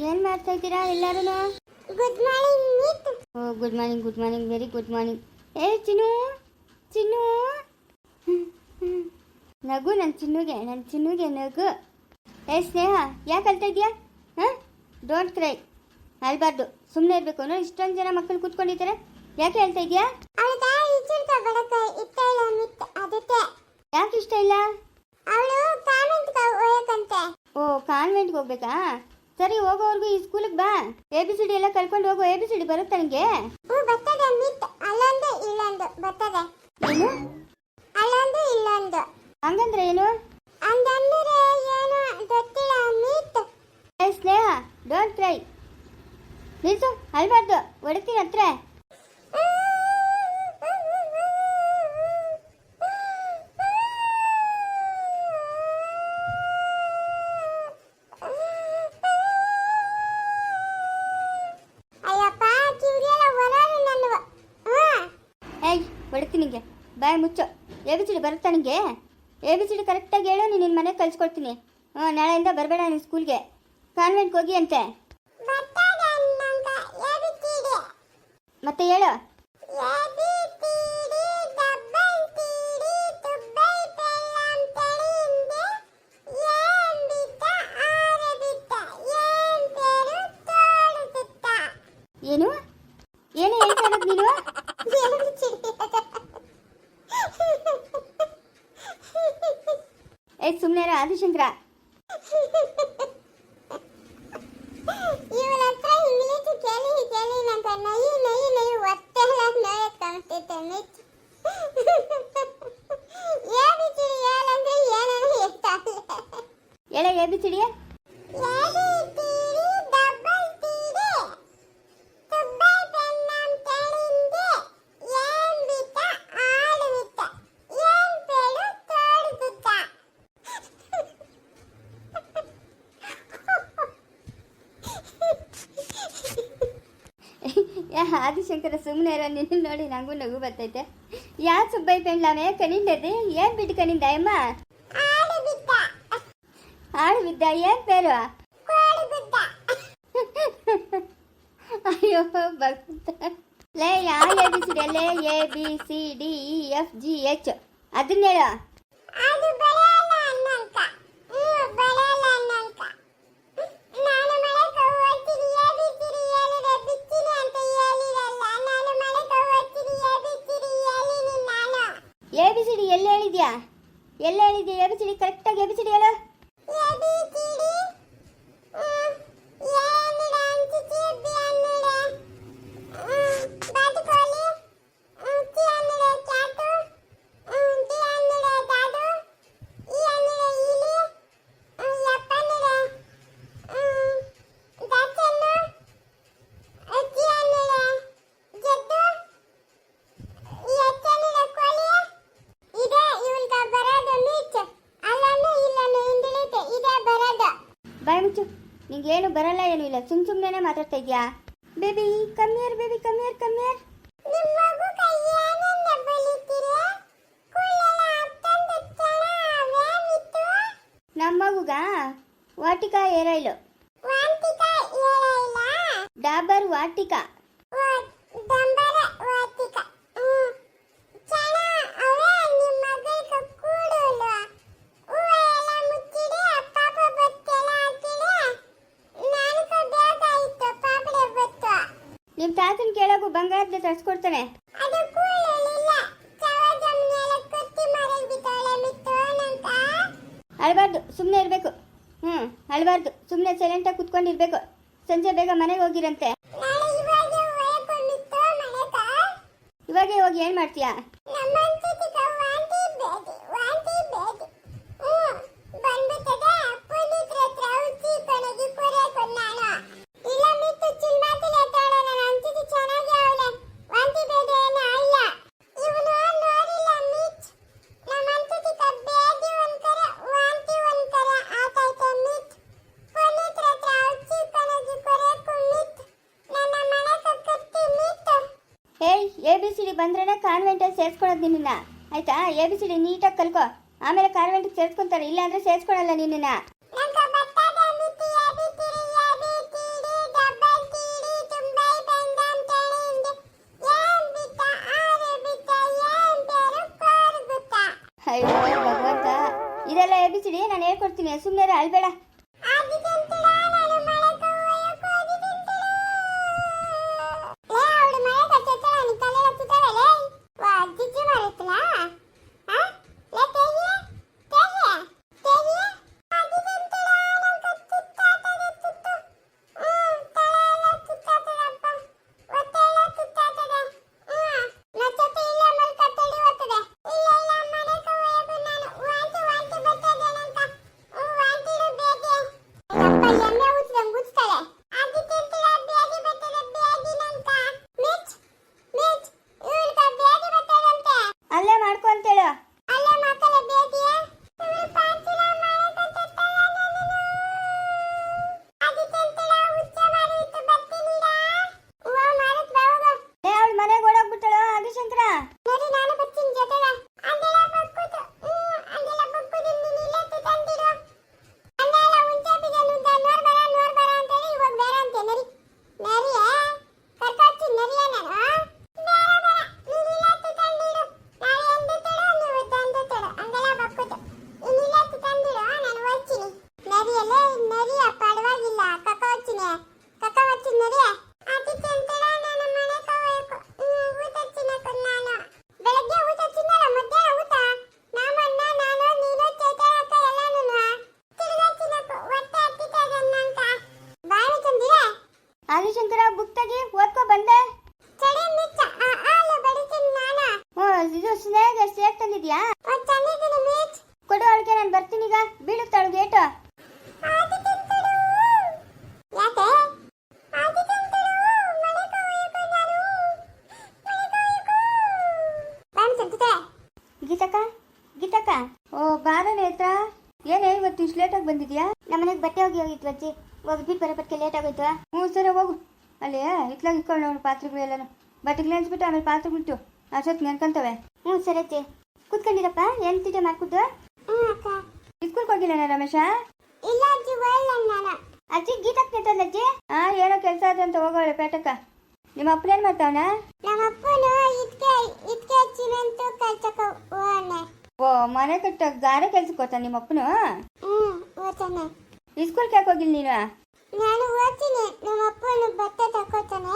ಏನು ಮಾಡ್ತಾ ಇದ್ದೀರಾ ಎಲ್ಲರೂ good morning oh good morning good morning very good morning ಏ ಚಿನ್ನು ಚಿನ್ನು. ನಗು ನನ್ನ ಚಿನ್ನುಗೆ ನನ್ನ ಚಿನ್ನುಗೆ ನಗು. ಏ ಸ್ನೇಹ ಯಾಕೆ ಅಳ್ತಾ ಇದೆಯಾ ಹಾಂ? ಡೋಂಟ್ ಕ್ರೈ ಅಲ್ಬಾರ್ದು ಸುಮ್ಮನೆ ಇರಬೇಕು ಅನ್ನೋ ಇಷ್ಟೊಂದು ಜನ ಮಕ್ಕಳು ಕೂತ್ಕೊಂಡಿದ್ದಾರೆ ಯಾಕೆ ಹೇಳ್ತಾ ಇದೆಯಾ ಯಾಕೆ ಇಷ್ಟ ಇಲ್ಲ? ಅವಳು ಓ ಕಾನ್ವೆಂಟ್ಗೆ ಹೋಗ್ಬೇಕಾ? ಸರಿ ಹೋಗೋವರೆಗೂ ಈ ಸ್ಕೂಲಿಗೆ ಬಾ. ಎ ಬಿ ಸಿ ಡಿ ಎಲ್ಲ ಕಲ್ಕೊಂಡು ಹೋಗು. ಎ ಬಿ ಸಿ ಡಿ ಬರುತ್ತೆ ನನಗೆ ಹೊಡಿತೀನಿ ನಿಂಗೆ ಬಾಯ್ ಮುಚ್ಚು. ಎ ಬಿ ಸಿ ಡಿ ಬರುತ್ತಾ ನಿಂಗೆ? ಎ ಬಿ ಸಿ ಡಿ ಕರೆಕ್ಟಾಗಿ ಹೇಳು ನೀನು ನಿನ್ನ ಮನೆಗೆ ಕಳ್ಸ್ಕೊಡ್ತೀನಿ. ಹ್ಞೂ ನಾಳೆಯಿಂದ ಬರಬೇಡ ನೀನು ಸ್ಕೂಲ್ಗೆ ಕಾನ್ವೆಂಟ್ಗೆ ಹೋಗಿ ಅಂತೆ. ಮತ್ತೆ ಹೇಳು. ಹೇಳಂದ್ರೆ ಏನೇನು ಆದಿಶಂಕರ. ಹೇಳ ಎ ಬಿ ಆದಿಶಂಕರ ಸುಮ್ಮನೆ ಇರೋ ನಿನ್ನ ನೋಡಿ ನಂಗೂ ನಗು ಬರ್ತೈತೆ. ಯಾ ಸುಬ್ಬೈ ಪೆಂಡ್ಲಾಮೆ ಕಣಿಂದದೆ ಏನ್ ಬಿಟ್ಟು ಕಣಿಂದ ಅಮ್ಮ? ಹಾಳು ಬಿದ್ದ ಏನ್ ಪೇರು? ಅಯ್ಯೋ, ಭಕ್ತ. ಲೇ, ಯಾ, A, B, C, D A, B, C, D, E, F, G, H. ಅದನ್ನ ಹೇಳು. ಅದು ಬರಲ್ಲ ಅನ್ನಂತ ಹ್ಮ್ ಬರಲ್ಲ ಎಲ್ಲಿ ಹೇಳಿದ್ಯಾ? ಎರಡು ಬಿ ಸಿ ನಿಂಗೇನು ಬರಲ್ಲ ಏನು ಇಲ್ಲ ಸುಮ್ ಸುಮ್ಮನೆ ಮಾತಾಡ್ತಾ ಇದ್ಯಾ ಬೇಬಿ ಕಮ್ಮಿಯರ್ ಬೇಬಿ ಕಮ್ಮಿಯರ್ ಕಮ್ಮಿಯರ್ ನಿಮ್ಮ ಮಗುಗ? ವಾಟಿಕಾ ಏರೈಲು? ಡಾಬರ್ ವಾಟಿಕಾ. ಮಿತ್ತು ನಂತ. ಅಳಬಾರ್ದು ಸುಮ್ಮನೆ ಇರಬೇಕು. ಹ್ಮ್ ಅಳಬಾರ್ದು. ಸುಮ್ಮನೆ ಸೈಲೆಂಟಾಗಿ ಕುತ್ಕೊಂಡಿರ್ಬೇಕು. ಸಂಜೆ ಬೇಗ ಮನೆಗೆ ಹೋಗಿರಂತೆ. ಇವಾಗೇ ಹೋಗಿ ಏನು ಮಾಡ್ತೀಯಾ? ಎ ಬಂದ್ರೆ ಕಾನ್ವೆಂಟಲ್ಲಿ ಸೇರಿಸ್ಕೊಳ್ಳೋದು ನಿನ್ನ ಆಯ್ತಾ? ಎ ಬಿ ಸಿ ಡಿ ನೀಟಾಗಿ ಕಲ್ಕೋ. ಆಮೇಲೆ ಕಾನ್ವೆಂಟಿಗೆ ಸೇರಿಸ್ಕೊಂತಾರೆ. ಇಲ್ಲಾಂದರೆ ಸೇರಿಸ್ಕೊಳಲ್ಲ ನಿನ್ನ ಮಿಚ್ ಕೊಡು ಅವಳಿಗೆ ನಾನು ಬರ್ತೀನಿ ಈಗ. ಗೇಟು ಕಾಯಕ ಬಾಮ್ ಸಂತತೆ ಗೀತಕ್ಕ? ಗೀತಕ್ಕ? ಓ ಬಾರ ನೇತ್ರ. ಏನೇ ಇವತ್ತು ಇಷ್ಟು ಲೇಟಾಗಿ ಬಂದಿದ್ಯಾ? ನಮ್ಮನೆಗೆ ಬಟ್ಟೆ ಹೋಗಿ ಹೋಗಿತ್ತು ಅಜ್ಜಿ. ಹೋಗಿ ಬಿಟ್ಟು ಬರೋಪಟ್ಟಿಗೆ ಲೇಟ್ ಆಗೋಯ್ತು. ಹ್ಞೂ ಸರಿ ಹೋಗು. ಅಲ್ಲಿ ಇತ್ಲಾಗ ಇಟ್ಕೊಂಡು ನೋಡು ಪಾತ್ರೆಗಳೆಲ್ಲನು. ಬಟ್ಟೆಗಳು ನೆನ್ಸ್ಬಿಟ್ಟು ಆಮೇಲೆ ಪಾತ್ರೆ ಬಿಟ್ಟು. ಅಷ್ಟೊತ್ತು ನೆನ್ಕೊಂತವೆ. ಹ್ಞೂ ಸರಿ ಅಜ್ಜಿ. ಕೂತ್ಕೊಂಡಿರಪ್ಪ? ಏನ್ ತಿಂಡಿ ಮಾಡ್ಕೊದ್ದು ಇಸ್ಕೂಲ್ಗೆ ಹೋಗಿಲ್ಲ ರಮೇಶ? ಇಲ್ಲ ಅಜ್ಜಿ ನಾನು. ಅಜ್ಜಿ ಗೀತಕ್ಕೆ ನಿಂತಲ್ಲ ಅಜ್ಜಿ? ಹಾ ಏನೋ ಕೆಲಸ ಆದ್ರೆ ಅಂತ ಹೋಗೋಳೆ ಪೇಟಕ್ಕ. ನಿಮ್ಮ ಅಪ್ಪನೇನು ಮಾಡ್ತಾವನ? ನಮ್ಮ ಅಪ್ಪನು ಇದ್ಕೆ ಇದ್ಕೆ ಸಿಮೆಂಟ್ ಕಲ್ಸಕ ಹೋನೆ ಓ ಮನೆ ಕಟ್ಟ ಗಾರೆ ಕೆಲ್ಸಕ್ಕೆ ಹೋಗ್ತಾನೆ ನಿಮ್ಮ ಅಪ್ಪನು? ಹ್ಮ್ ಓದ್ತಾನೆ ಇಸ್ಕೂಲ್ಗೆ ಯಾಕೆ ಹೋಗಿಲ್ಲ ನೀನು? ನಾನು ಓದ್ತೀನಿ ನಮ್ಮ ಅಪ್ಪನು ಬಟ್ಟೆ ತಕೋತಾನೆ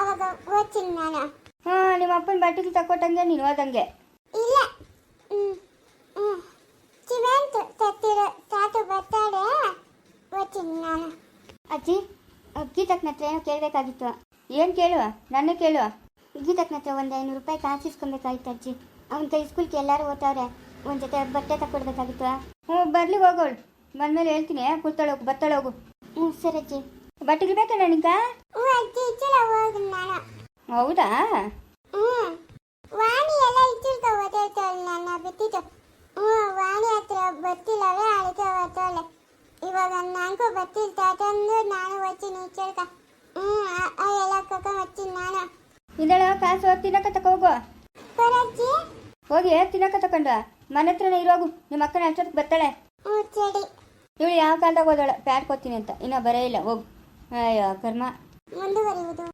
ಅವಾಗ ಓದ್ತೀನಿ ನಾನು. ಹಾ ನಿಮ್ಮ ಅಪ್ಪನ ಬಟ್ಟೆಗೆ ತಕೊಟ್ಟಂಗೆ ನೀನು ಹೋದಂಗೆ ಇಲ್ಲ ಹ್ಮ್ ಹ್ಮ್ ಸಿಮೆಂಟ್ ತತ್ತಿರೋ ತಾತು ಬರ್ತಾಳೆ ಓದ್ತೀನಿ ನಾನು ಅಜ್ಜಿ ಗೀತಕ್ನ ಹತ್ರ ಏನೋ ಕೇಳಬೇಕಾಗಿತ್ತು. ಏನು ಕೇಳುವ? ನನ್ನ ಕೇಳುವ? ಗೀತಕ್ನ ಹತ್ರ ಒಂದು ಐನೂರು ರೂಪಾಯಿ ಕಾಸು ಇಸ್ಕೊಬೇಕಾಗಿತ್ತು ಅಜ್ಜಿ. ಅವನ ಕೈ ಸ್ಕೂಲ್ಗೆ ಎಲ್ಲರೂ ಓದ್ತಾವ್ರೆ ಒಂದು ಜೊತೆ ಬಟ್ಟೆ ತಕ್ಕೊಡ್ಬೇಕಾಗಿತ್ತು. ಹ್ಞೂ ಬರಲಿ ಹೋಗೋಳು. ಬಂದ್ಮೇಲೆ ಹೇಳ್ತೀನಿ ಕೂತಾಳೆ ಹೋಗು ಬರ್ತಾಳೆ ಹೋಗು ಹ್ಞೂ ಸರಿ ಅಜ್ಜಿ. ಬಟ್ಟೆಗಳು ಬೇಕಾ ನನಗ? ಹ್ಞೂ ಹೌದಾ? ಓದಾಡ್ತಾಳೆ ನನ್ನ ಬಿಟ್ಟಿದ್ದು ಹ್ಞೂ ವಾಣಿ ಹತ್ರ ಬರ್ತಿಲ್ಲವೇ ಅಳಿಕೆ ಓದ್ತಾಳೆ ಇವಾಗ ನನಗೂ ಬರ್ತಿಲ್ಲ ತಾತಂದು ನಾನು ಓದ್ತೀನಿ ಕೇಳ್ಕ. ಹ್ಞೂ ಎಲ್ಲ ಬರ್ತೀನಿ ನಾನು. ಇದಳ ಕಾಸು ತಿನ್ನಕ ತಕೋ ಹೋಗು. ಬರಜ್ಜಿ ಹೋಗಿ ತಿನ್ನಕ ತಕೊಂಡು ಮನೆ ಹತ್ರನೇ ಇರೋಗು ನಿಮ್ಮ ಅಕ್ಕನ ಅಷ್ಟೊತ್ತಿಗೆ ಬರ್ತಾಳೆ. ಹ್ಞೂ ಇವಳು ಯಾವ ಕಾಲದಾಗ ಹೋದಳ ಪ್ಯಾಟ್ ಅಂತ. ಇನ್ನೂ ಬರೇ ಇಲ್ಲ ಹೋಗು. ಅಯ್ಯೋ ಕರ್ಮ. ಮುಂದುವರಿಯುವುದು.